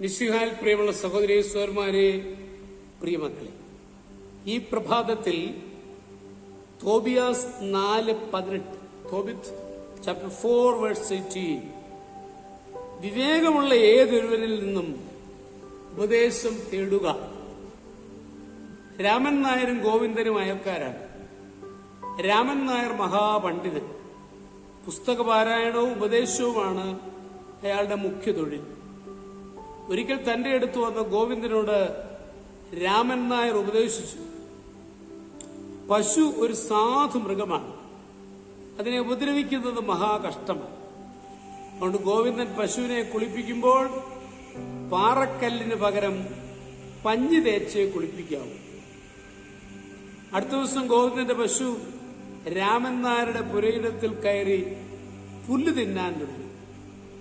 നിശിഹാൽ പ്രിയമുള്ള സഹോദരി സഹോദരന്മാരെ പ്രിയമക്കളെ ഈ പ്രഭാതത്തിൽ തോബിയാസ് നാല് പതിനെട്ട് Tobit chapter four verse eighteen വിവേകമുള്ള ഏതൊരുവരിൽ നിന്നും ഉപദേശം തേടുക. രാമൻ നായരും ഗോവിന്ദനും അയൽക്കാരാണ്. രാമൻ നായർ മഹാപണ്ഡിതൻ. പുസ്തകപാരായണവും ഉപദേശവുമാണ് അയാളുടെ മുഖ്യ തൊഴിൽ ഒരിക്കൽ തന്റെ അടുത്ത് വന്ന ഗോവിന്ദനോട് രാമൻ നായർ ഉപദേശിച്ചു. പശു ഒരു സാധു മൃഗമാണ്. അതിനെ ഉപദ്രവിക്കുന്നത് മഹാകഷ്ടമാണ് അതുകൊണ്ട് ഗോവിന്ദൻ പശുവിനെ കുളിപ്പിക്കുമ്പോൾ പാറക്കല്ലിന് പകരം പഞ്ഞു തേച്ച് കുളിപ്പിക്കാവും. അടുത്ത ദിവസം ഗോവിന്ദന്റെ പശു രാമൻ നായരുടെ പുരയിടത്തിൽ കയറി പുല്ല് തിന്നാൻ തുടങ്ങി.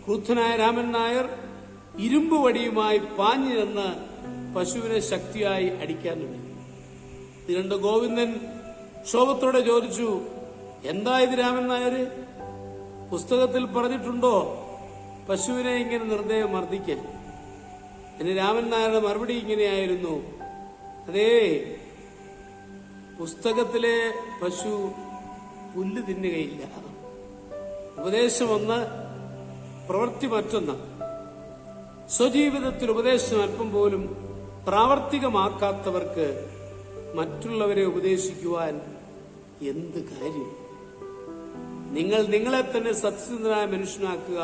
ക്രുദ്ധനായ രാമൻ നായർ ഇരുമ്പ് വടിയുമായി പാഞ്ഞു നിന്ന് പശുവിനെ ശക്തിയായി അടിക്കാൻ തുടങ്ങി. ഇത് ഗോവിന്ദൻ ക്ഷോഭത്തോടെ ചോദിച്ചു എന്താ ഇത് രാമൻ നായര് പുസ്തകത്തിൽ പറഞ്ഞിട്ടുണ്ടോ? പശുവിനെ ഇങ്ങനെ നിർദ്ദയം മർദ്ദിക്കാൻ. എന്നെ രാമൻ നായരുടെ മറുപടി ഇങ്ങനെയായിരുന്നു. അതേ പുസ്തകത്തിലെ പശു പുല്ല് തിന്നുകയില്ല. ഉപദേശം ഒന്ന് പ്രവൃത്തി മറ്റൊന്ന്. സ്വജീവിതത്തിൽ ഉപദേശം അല്പം പോലും പ്രാവർത്തികമാക്കാത്തവർക്ക് മറ്റുള്ളവരെ ഉപദേശിക്കുവാൻ എന്ത് കാര്യം? നിങ്ങൾ നിങ്ങളെ തന്നെ സത്യസന്ധനായ മനുഷ്യനാക്കുക.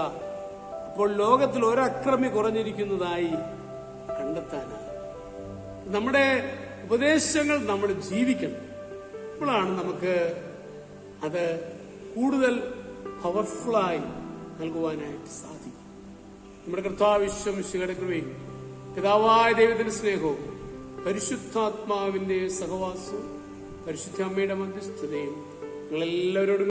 അപ്പോൾ ലോകത്തിൽ ഒരക്രമി കുറഞ്ഞിരിക്കുന്നതായി കണ്ടെത്താനാണ് നമ്മുടെ ഉപദേശങ്ങൾ നമ്മൾ ജീവിക്കണം. അപ്പോഴാണ് നമുക്ക് അത് കൂടുതൽ പവർഫുള്ളായി നൽകുവാനായിട്ട് സാധിക്കും. നമ്മുടെ കർത്താവിശ്വം കൃപയും പിതാവായ ദൈവത്തിന്റെ സ്നേഹവും പരിശുദ്ധാത്മാവിന്റെ സഹവാസവും പരിശുദ്ധ അമ്മയുടെ മധ്യസ്ഥതയും നിങ്ങളെല്ലാവരോടും